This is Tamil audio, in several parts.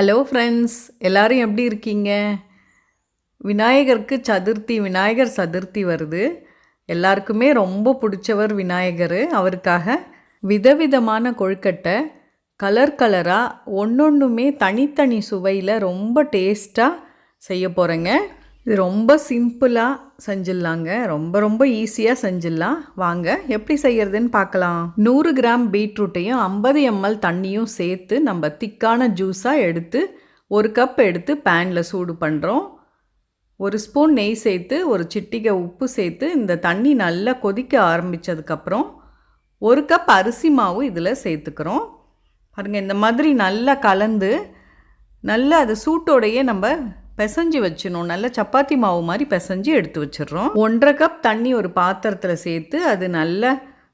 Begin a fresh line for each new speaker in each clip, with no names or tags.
ஹலோ ஃப்ரெண்ட்ஸ் எல்லாரும் எப்படி இருக்கீங்க? விநாயகருக்கு சதுர்த்தி விநாயகர் சதுர்த்தி வருது. எல்லாருக்குமே ரொம்ப பிடிச்சவர் விநாயகர். அவருக்காக விதவிதமான கொழுக்கட்டை கலர் கலராக ஒன்றொன்றுமே தனித்தனி சுவையில் ரொம்ப டேஸ்ட்டாக செய்ய போகிறேங்க இது ரொம்ப சிம்பிளாக செஞ்சிடலாங்க. ரொம்ப ரொம்ப ஈஸியாக செஞ்சிடலாம். வாங்க எப்படி செய்யறதுன்னு பார்க்கலாம். நூறு கிராம் பீட்ரூட்டையும் ஐம்பது எம்எல் தண்ணியும் சேர்த்து நம்ம திக்கான ஜூஸாக எடுத்து ஒரு கப் எடுத்து பேனில் சூடு பண்ணுறோம் ஒரு ஸ்பூன் நெய் சேர்த்து ஒரு சிட்டிகை உப்பு சேர்த்து இந்த தண்ணி நல்லா கொதிக்க ஆரம்பித்ததுக்கப்புறம் ஒரு கப் அரிசி மாவு இதில் சேர்த்துக்கிறோம். பாருங்கள் இந்த மாதிரி நல்லா கலந்து நல்லா அது சூட்டோடையே நம்ம பிசைஞ்சு வச்சிடணும். நல்ல சப்பாத்தி மாவு மாதிரி பிசைஞ்சு எடுத்து வச்சிடுறோம். ஒன்றரை கப் தண்ணி ஒரு பாத்திரத்தில் சேர்த்து அது நல்லா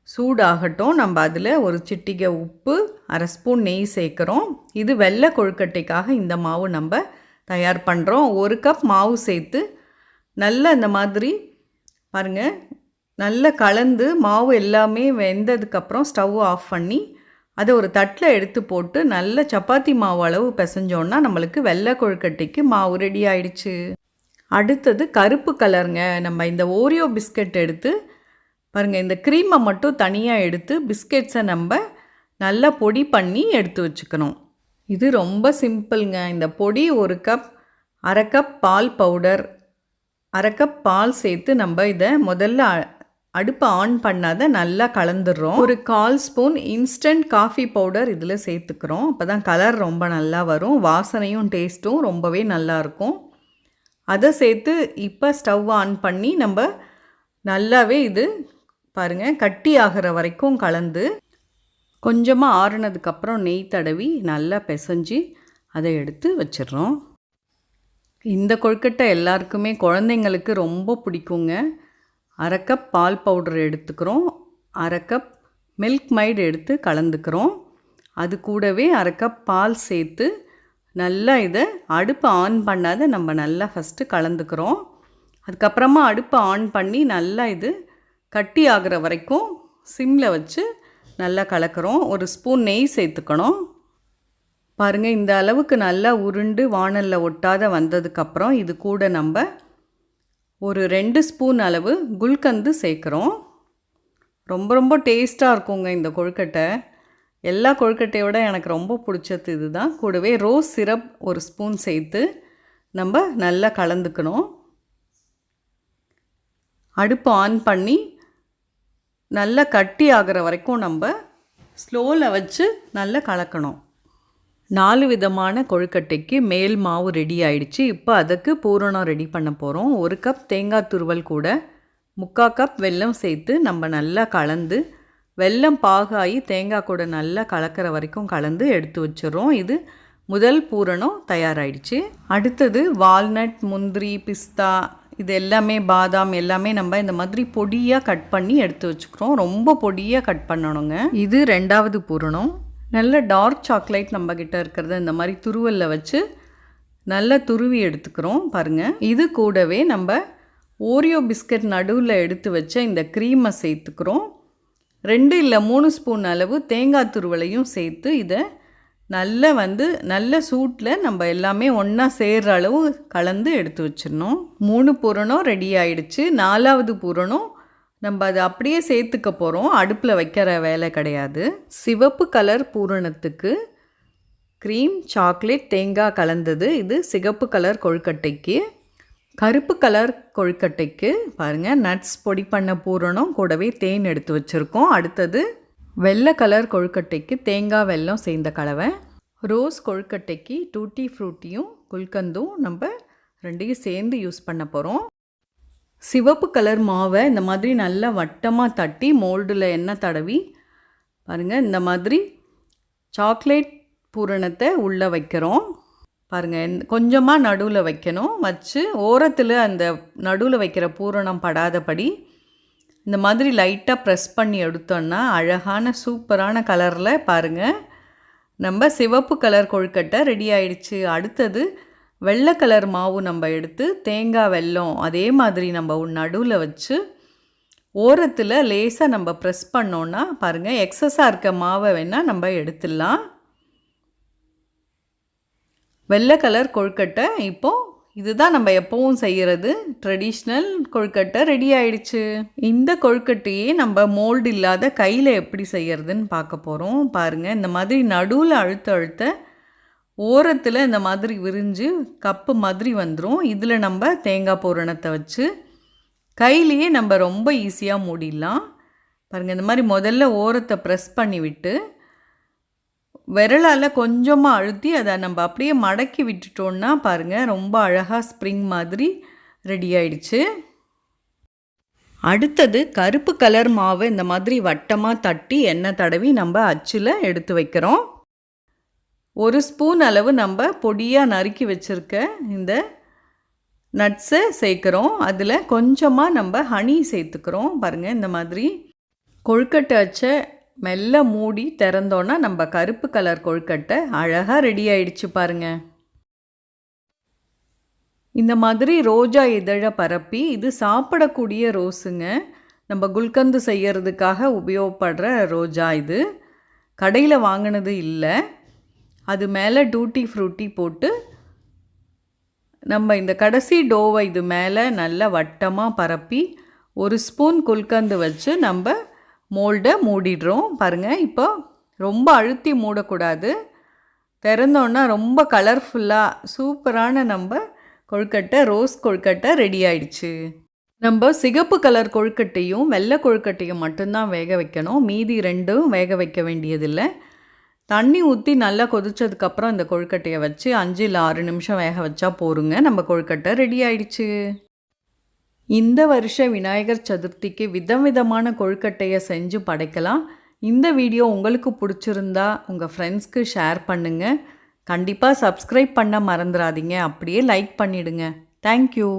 சூடாகட்டும். நம்ம அதில் ஒரு சிட்டிகை உப்பு அரை ஸ்பூன் நெய் சேர்க்குறோம். இது வெள்ளை கொழுக்கட்டைக்காக இந்த மாவு நம்ம தயார் பண்ணுறோம் ஒரு கப் மாவு சேர்த்து நல்லா இந்த மாதிரி பாருங்கள் நல்லா கலந்து மாவு எல்லாமே வெந்ததுக்கப்புறம் ஸ்டவ் ஆஃப் பண்ணி அதை ஒரு தட்டில் எடுத்து போட்டு நல்ல சப்பாத்தி மாவு அளவு பிசைஞ்சோன்னா நம்மளுக்கு வெள்ளை கொழுக்கட்டைக்கு மாவு ரெடி ஆயிடுச்சு. அடுத்தது கருப்பு கலருங்க நம்ம இந்த ஓரியோ பிஸ்கட் எடுத்து பாருங்கள் இந்த க்ரீமை மட்டும் தனியாக எடுத்து பிஸ்கெட்ஸை நம்ம நல்லா பொடி பண்ணி எடுத்து வச்சுக்கணும். இது ரொம்ப சிம்பிளுங்க. இந்த பொடி ஒரு கப் அரை கப் பால் பவுடர் அரை கப் பால் சேர்த்து நம்ம இதை முதல்ல அடுப்பை ஆன் பண்ணாத நல்லா கலந்துடுறோம். ஒரு கால் ஸ்பூன் இன்ஸ்டன்ட் காஃபி பவுடர் இதில் சேர்த்துக்கிறோம். அப்போ தான் கலர் ரொம்ப நல்லா வரும். வாசனையும் டேஸ்ட்டும் ரொம்பவே நல்லாயிருக்கும் அதை சேர்த்து இப்போ ஸ்டவ் ஆன் பண்ணி நம்ம நல்லாவே இது பாருங்கள் கட்டி ஆகிற வரைக்கும் கலந்து கொஞ்சமாக ஆறுனதுக்கப்புறம் நெய் தடவி நல்லா பிசைஞ்சு அதை எடுத்து வச்சிடுறோம். இந்த கொழுக்கட்டை எல்லாருக்குமே குழந்தைங்களுக்கு ரொம்ப பிடிக்குங்க. அரை கப் பால் பவுடர் எடுத்துக்கிறோம். அரை கப் மில்க் மைடு எடுத்து கலந்துக்கிறோம். அது கூடவே அரை கப் பால் சேர்த்து நல்லா இதை அடுப்பை ஆன் பண்ணாத நம்ம நல்லா ஃபஸ்ட்டு கலந்துக்கிறோம். அதுக்கப்புறமா அடுப்பை ஆன் பண்ணி நல்லா இது கட்டி ஆகிற வரைக்கும் சிம்மில் வச்சு நல்லா கலக்கிறோம். ஒரு ஸ்பூன் நெய் சேர்த்துக்கணும். பாருங்கள் இந்த அளவுக்கு நல்லா உருண்டு வானலில் ஒட்டாத வந்ததுக்கப்புறம் இது கூட நம்ம ஒரு ரெண்டு ஸ்பூன் அளவு குல்கந்து சேர்க்குறோம். ரொம்ப ரொம்ப டேஸ்ட்டாக இருக்குங்க இந்த கொழுக்கட்டை. எல்லா கொழுக்கட்டையோட எனக்கு ரொம்ப பிடிச்சது இதுதான். கூடவே ரோஸ் சிரப் ஒரு ஸ்பூன் சேர்த்து நம்ம நல்லா கலந்துக்கணும். அடுப்பு ஆன் பண்ணி நல்லா கட்டி ஆகிற வரைக்கும் நம்ம ஸ்லோவில் வச்சு நல்லா கலக்கணும். நாலு விதமான கொழுக்கட்டைக்கு மேல் மாவு ரெடி ஆயிடுச்சு. இப்போ அதுக்கு பூரணம் ரெடி பண்ண போகிறோம் ஒரு கப் தேங்காய் துருவல் கூட முக்கால் கப் வெல்லம் சேர்த்து நம்ம நல்லா கலந்து வெல்லம் பாகாயி தேங்காய் கூட நல்லா கலக்கிற வரைக்கும் கலந்து எடுத்து வச்சிடுறோம். இது முதல் பூரணம் தயாராகிடுச்சு அடுத்தது வால்நட் முந்திரி பிஸ்தா இது எல்லாமே பாதாம் எல்லாமே நம்ம இந்த மாதிரி பொடியாக கட் பண்ணி எடுத்து வச்சுக்கிறோம். ரொம்ப பொடியாக கட் பண்ணணுங்க. இது ரெண்டாவது பூரணம். நல்ல டார்க் சாக்லேட் நம்மக்கிட்ட இருக்கிறத இந்த மாதிரி துருவலில் வச்சு நல்லா துருவி எடுத்துக்கிறோம் பாருங்கள் இது கூடவே நம்ம ஓரியோ பிஸ்கட் நடுவில் எடுத்து வச்ச இந்த க்ரீமை சேர்த்துக்கிறோம். ரெண்டு இல்லை மூணு ஸ்பூன் அளவு தேங்காய் துருவலையும் சேர்த்து இதை நல்ல வந்து நல்ல சூட்டில் நம்ம எல்லாமே ஒன்றா சேர்கிற அளவு கலந்து எடுத்து வச்சிடணும். மூணு பூரணம் ரெடி ஆயிடுச்சு. நாலாவது பூரணம் நம்ம அதை அப்படியே சேர்த்துக்க போகிறோம் அடுப்பில் வைக்கிற வேலை கிடையாது. சிவப்பு கலர் பூரணத்துக்கு க்ரீம் சாக்லேட் தேங்காய் கலந்தது. இது சிகப்பு கலர் கொழுக்கட்டைக்கு. கருப்பு கலர் கொழுக்கட்டைக்கு பாருங்கள் நட்ஸ் பொடி பண்ண பூரணம் கூடவே தேன் எடுத்து வச்சுருக்கோம். அடுத்தது வெள்ளை கலர் கொழுக்கட்டைக்கு தேங்காய் வெல்லம் சேர்ந்த கலவை. ரோஸ் கொழுக்கட்டைக்கு டூட்டி ஃப்ரூட்டியும் குல்கந்தும் நம்ம ரெண்டையும் சேர்ந்து யூஸ் பண்ண போகிறோம் சிவப்பு கலர் மாவை இந்த மாதிரி நல்லா வட்டமாக தட்டி மோல்டில் எண்ணெய் தடவி பாருங்கள் இந்த மாதிரி சாக்லேட் பூரணத்தை உள்ளே வைக்கிறோம். பாருங்கள் கொஞ்சமாக நடுவில் வைக்கணும். வச்சு ஓரத்தில் அந்த நடுவில் வைக்கிற பூரணம் படாதபடி இந்த மாதிரி லைட்டாக ப்ரெஸ் பண்ணி எடுத்தோன்னா அழகான சூப்பரான கலரில் பாருங்கள் நம்ம சிவப்பு கலர் கொழுக்கட்டை ரெடி ஆயிடுச்சு. அடுத்தது வெள்ளை கலர் மாவு நம்ம எடுத்து தேங்காய் வெல்லம் அதே மாதிரி நம்ம நடுவில் வச்சு ஓரத்தில் லேசாக நம்ம ப்ரெஸ் பண்ணோன்னா பாருங்கள் எக்ஸஸாக இருக்க மாவை வேணால் நம்ம எடுத்துடலாம். வெள்ளை கலர் கொழுக்கட்டை இப்போது இதுதான் நம்ம எப்பவும் செய்கிறது ட்ரெடிஷ்னல் கொழுக்கட்டை ரெடி ஆயிடுச்சு. இந்த கொழுக்கட்டையே நம்ம மோல்டு இல்லாத கையில் எப்படி செய்கிறதுன்னு பார்க்க போகிறோம் பாருங்கள் இந்த மாதிரி நடுவில் அழுத்த அழுத்த ஓரத்தில் இந்த மாதிரி விரிஞ்சு கப்பு மாதிரி வந்துடும் இதில் நம்ம தேங்காய் பூரணத்தை வச்சு கையிலையே நம்ம ரொம்ப ஈஸியாக மூடிடலாம். பாருங்கள் இந்த மாதிரி முதல்ல ஓரத்தை ப்ரெஸ் பண்ணிவிட்டு விரலால் கொஞ்சமாக அழுத்தி அதை நம்ம அப்படியே மடக்கி விட்டுட்டோன்னா பாருங்கள் ரொம்ப அழகாக ஸ்ப்ரிங் மாதிரி ரெடி ஆயிடுச்சு. அடுத்தது கருப்பு கலர் மாவு இந்த மாதிரி வட்டமாக தட்டி எண்ணெய் தடவி நம்ம அச்சில் எடுத்து வைக்கிறோம். ஒரு ஸ்பூன் அளவு நம்ம பொடியாக நறுக்கி வச்சுருக்க இந்த நட்ஸை சேர்க்குறோம். அதில் கொஞ்சமாக நம்ம ஹனி சேர்த்துக்கிறோம். பாருங்கள் இந்த மாதிரி கொழுக்கட்டை அச்சை மெல்ல மூடி திறந்தோன்னா நம்ம கருப்பு கலர் கொழுக்கட்டை அழகாக ரெடி ஆயிடுச்சு பாருங்க. இந்த மாதிரி ரோஜா இதழை பரப்பி இது சாப்பிடக்கூடிய ரோஸுங்க. நம்ம குல்கந்து செய்யறதுக்காக உபயோகப்படுற ரோஜா இது. கடையில் வாங்கினது இல்லை. அது மேலே டூட்டி ஃப்ரூட்டி போட்டு நம்ம இந்த கடைசி டோவை இது மேலே நல்லா வட்டமாக பரப்பி ஒரு ஸ்பூன் குல்கந்து வச்சு நம்ம மோல்டை மூடிடுறோம். பாருங்கள் இப்போ ரொம்ப அழுத்தி மூடக்கூடாது. திறந்தோன்னா ரொம்ப கலர்ஃபுல்லாக சூப்பரான நம்ம கொழுக்கட்டை ரோஸ் கொழுக்கட்டை ரெடி ஆயிடுச்சு. நம்ம சிகப்பு கலர் கொழுக்கட்டையும் வெள்ளை கொழுக்கட்டையும் மட்டும்தான் வேக வைக்கணும். மீதி ரெண்டும் வேக வைக்க வேண்டியதில்லை. தண்ணி ஊற்றி நல்லா கொதிச்சதுக்கப்புறம் இந்த கொழுக்கட்டையை வச்சு அஞ்சு இல்லை ஆறு நிமிஷம் வேக வச்சா போருங்க. நம்ம கொழுக்கட்டை ரெடி ஆயிடுச்சு. இந்த வருஷ விநாயகர் சதுர்த்திக்கு விதம் விதமான கொழுக்கட்டையை செஞ்சு படைக்கலாம். இந்த வீடியோ உங்களுக்கு பிடிச்சிருந்தா உங்கள் ஃப்ரெண்ட்ஸ்க்கு ஷேர் பண்ணுங்கள் கண்டிப்பாக சப்ஸ்கிரைப் பண்ண மறந்துடாதீங்க அப்படியே லைக் பண்ணிவிடுங்க தேங்க்யூ